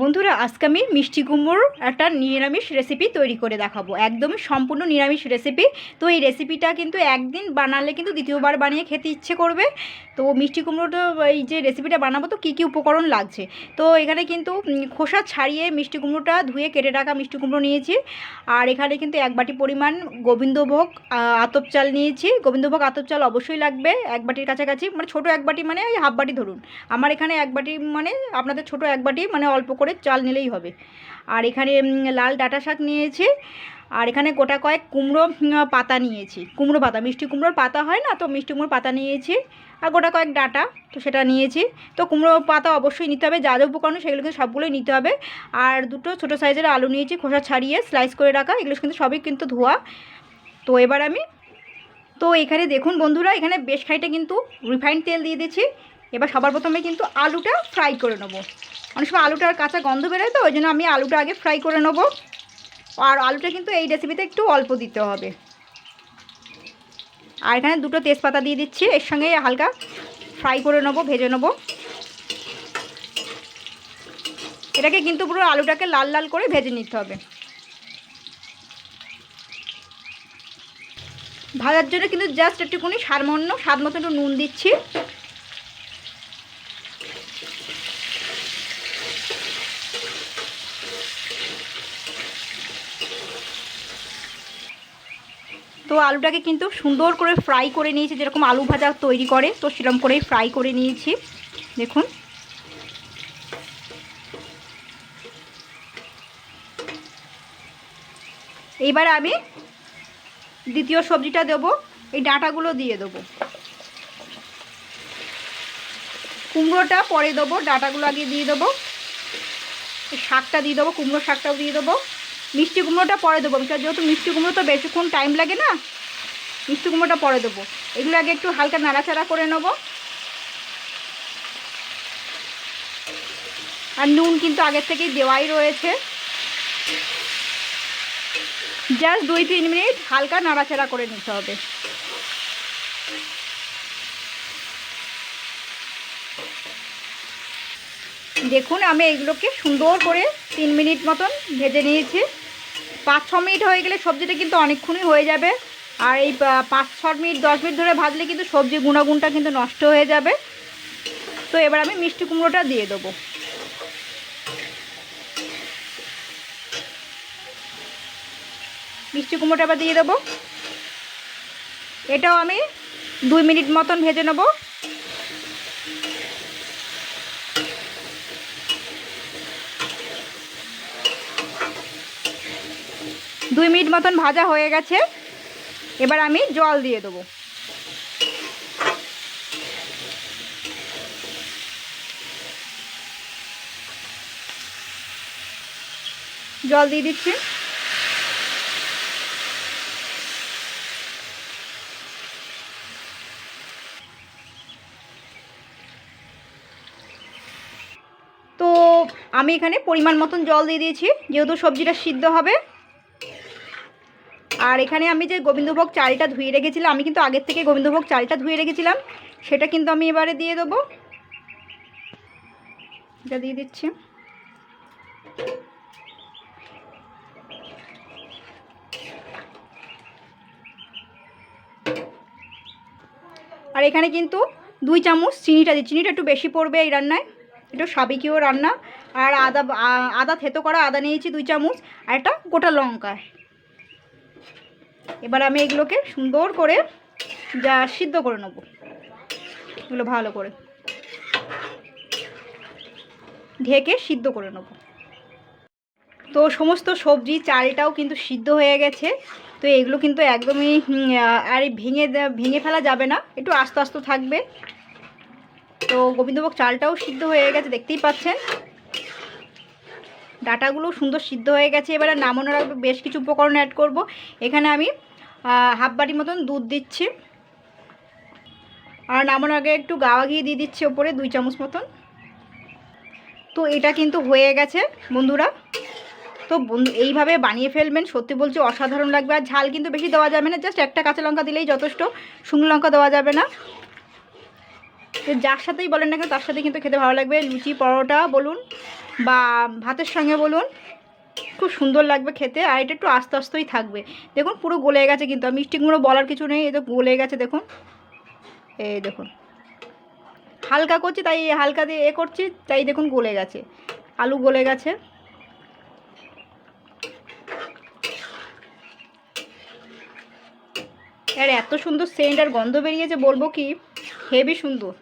বন্ধুরা, আজকে আমি মিষ্টি কুমড়োর একটা নিরামিষ রেসিপি তৈরি করে দেখাবো। একদমই সম্পূর্ণ নিরামিষ রেসিপি তো এই রেসিপিটা কিন্তু একদিন বানালে কিন্তু দ্বিতীয়বার বানিয়ে খেতে ইচ্ছে করবে। তো মিষ্টি কুমড়োটা, এই যে রেসিপিটা বানাবো, তো কী কী উপকরণ লাগছে? তো এখানে কিন্তু খোসা ছাড়িয়ে মিষ্টি কুমড়োটা ধুয়ে কেটে রাখা মিষ্টি কুমড়ো নিয়েছি। আর এখানে কিন্তু এক বাটি পরিমাণ গোবিন্দভোগ আতপ চাল নিয়েছি। গোবিন্দভোগ, আতপ চাল অবশ্যই লাগবে, এক বাটির কাছাকাছি মানে ছোটো এক বাটি মানে ওই হাফ বাটি ধরুন। আমার এখানে এক বাটি মানে আপনাদের ছোটো এক বাটি মানে অল্প করে চাল নিলেই হবে। আর এখানে লাল ডাঁটা শাক নিয়েছি। আর এখানে গোটা কয়েক কুমড়ো পাতা নিয়েছি। কুমড়ো পাতা, মিষ্টি কুমড়োর পাতা হয় না? তো মিষ্টি কুমড়োর পাতা নিয়েছি। আর গোটা কয়েক ডাঁটা, তো সেটা নিয়েছি। তো কুমড়ো পাতা অবশ্যই নিতে হবে। যা যা উপকরণ সেগুলো কিন্তু সবগুলোই নিতে হবে। আর দুটো ছোটো সাইজের আলু নিয়েছি, খোসা ছাড়িয়ে স্লাইস করে রাখা। এগুলো কিন্তু সবই কিন্তু ধোয়া। তো এবার আমি, তো এখানে দেখুন বন্ধুরা, এখানে বেশ খানিকটা কিন্তু রিফাইন্ড তেল দিয়ে দিচ্ছি এবার সবার প্রথমে কিন্তু আলুটা ফ্রাই করে নেব। অনেক সময় আলুটার কাঁচা গন্ধ বেরোয় তো, ওই জন্য আমি আলুটা আগে ফ্রাই করে নেব। আর আলুটা কিন্তু এই রেসিপিতে একটু অল্প দিতে হবে। আর এখানে দুটো তেজপাতা দিয়ে দিচ্ছি, এর সঙ্গে হালকা ফ্রাই করে নেব, ভেজে নেব। এটাকে কিন্তু পুরো আলুটাকে লাল লাল করে ভেজে নিতে হবে। ভাজার জন্য কিন্তু জাস্ট একটুখানি সারমন্য স্বাদ মতো একটু নুন দিচ্ছি। তো আলুটাকে কিন্তু সুন্দর করে ফ্রাই করে নিয়েছি, যেরকম আলু ভাজা তৈরি করে, তো সেরকম করেই ফ্রাই করে নিয়েছি। দেখুন। এইবার আমি দ্বিতীয় সবজিটা দেবো, এই ডাঁটাগুলো দিয়ে দেবো। কুমড়োটা পরে দেবো, ডাঁটাগুলো আগে দিয়ে দেবো। শাকটা দিয়ে দেবো, কুমড়ো শাকটাও দিয়ে দেবো। মিষ্টি কুমড়োটা পরে দেবো। যেহেতু মিষ্টি কুমড়ো তো বেশিক্ষণ টাইম লাগে না, মিষ্টি কুমড়োটা পরে দেবো। এগুলো আগে একটু হালকা নাড়াচাড়া করে নেব। আর নুন কিন্তু আগের থেকেই দেওয়াই রয়েছে। জাস্ট দুই তিন মিনিট হালকা নাড়াচাড়া করে নিতে হবে। দেখুন, আমি এগুলোকে সুন্দর করে তিন মিনিট মতন ভেজে নিয়েছি। পাঁচ ছ মিনিট হয়ে গেলে সবজিটা কিন্তু অনেকক্ষণই হয়ে যাবে। আর এই পাঁচ ছ মিনিট, দশ মিনিট ধরে ভাজলে কিন্তু সবজির গুণাগুণটা কিন্তু নষ্ট হয়ে যাবে। তো এবার আমি মিষ্টি কুমড়োটা দিয়ে দেবো। মিষ্টি কুমড়োটা আবার দিয়ে দেবো। এটাও আমি দুই মিনিট মতন ভেজে নেব। দুই মিনিট মতন ভাজা হয়ে গেছে। এবার আমি জল দিয়ে দেবো। জল দিয়ে দিচ্ছি। আমি এখানে পরিমাণ মতন জল দিয়ে দিয়েছি, যেহেতু সবজিটা সিদ্ধ হবে। আর এখানে আমি যে গোবিন্দভোগ চালটা ধুয়ে রেখেছিলাম, আমি কিন্তু আগের থেকে গোবিন্দভোগ চালটা ধুয়ে রেখেছিলাম, সেটা কিন্তু আমি এবারে দিয়ে দেবো। এটা দিয়ে দিচ্ছি। আর এখানে কিন্তু দুই চামচ চিনিটা দিই চিনিটা একটু বেশি পড়বে এই রান্নায় একটু সাবিকীয় রান্না। আর আদা আদা থেতো করা আদা নিয়েছি দুই চামচ, আর একটা গোটা লঙ্কা। এবার আমি এগুলোকে সুন্দর করে যা সিদ্ধ করে নেব। এগুলো ভালো করে ঢেকে সিদ্ধ করে নেব। তো সমস্ত সবজি, চালটাও কিন্তু সিদ্ধ হয়ে গেছে। তো এগুলো কিন্তু একদমই আর ভেঙে ভেঙে ফেলা যাবে না। একটু আস্তে আস্তে থাকবে। তো গোবিন্দভোগ চালটাও সিদ্ধ হয়ে গেছে, দেখতেই পাচ্ছেন। ডাটাগুলো সুন্দর সিদ্ধ হয়ে গেছে, এবারে নামানোর আগে বেশ কিছু উপকরণ অ্যাড করব। এখানে আমি হাফ বাটি মতন দুধ দিচ্ছি। আর নামানোর আগে একটু গাওয়া ঘি দিয়ে দিচ্ছি ওপরে, দুই চামচ মতন। তো এটা কিন্তু হয়ে গেছে, বন্ধুরা। তো বন্ধু, এইভাবে বানিয়ে ফেলবেন, সত্যি বলছি অসাধারণ লাগবে। আর ঝাল কিন্তু বেশি দেওয়া যাবে না, জাস্ট একটা কাঁচা লঙ্কা দিলেই যথেষ্ট, শুকনো লঙ্কা দেওয়া যাবে না। যার সাথেই বলেন না কেন, তার সাথে কিন্তু খেতে ভালো লাগবে। লুচি, পরোটা, বলুন। বা ভাতের সঙ্গে বলুন, খুব সুন্দর লাগবে খেতে আর এটা একটু আস্তে আস্তেই থাকবে। দেখুন পুরো গলে গেছে কিন্তু, আর মিষ্টি কুমড়ো বলার কিছু নেই তো গলে গেছে দেখুন। এই দেখুন। হালকা করছি, তাই হালকা দিয়ে এ করছি, তাই দেখুন গলে গেছে। আলু গলে গেছে। আর এত সুন্দর সেন্ট আর গন্ধ বেরিয়েছে, বলব কি, হেভি সুন্দর।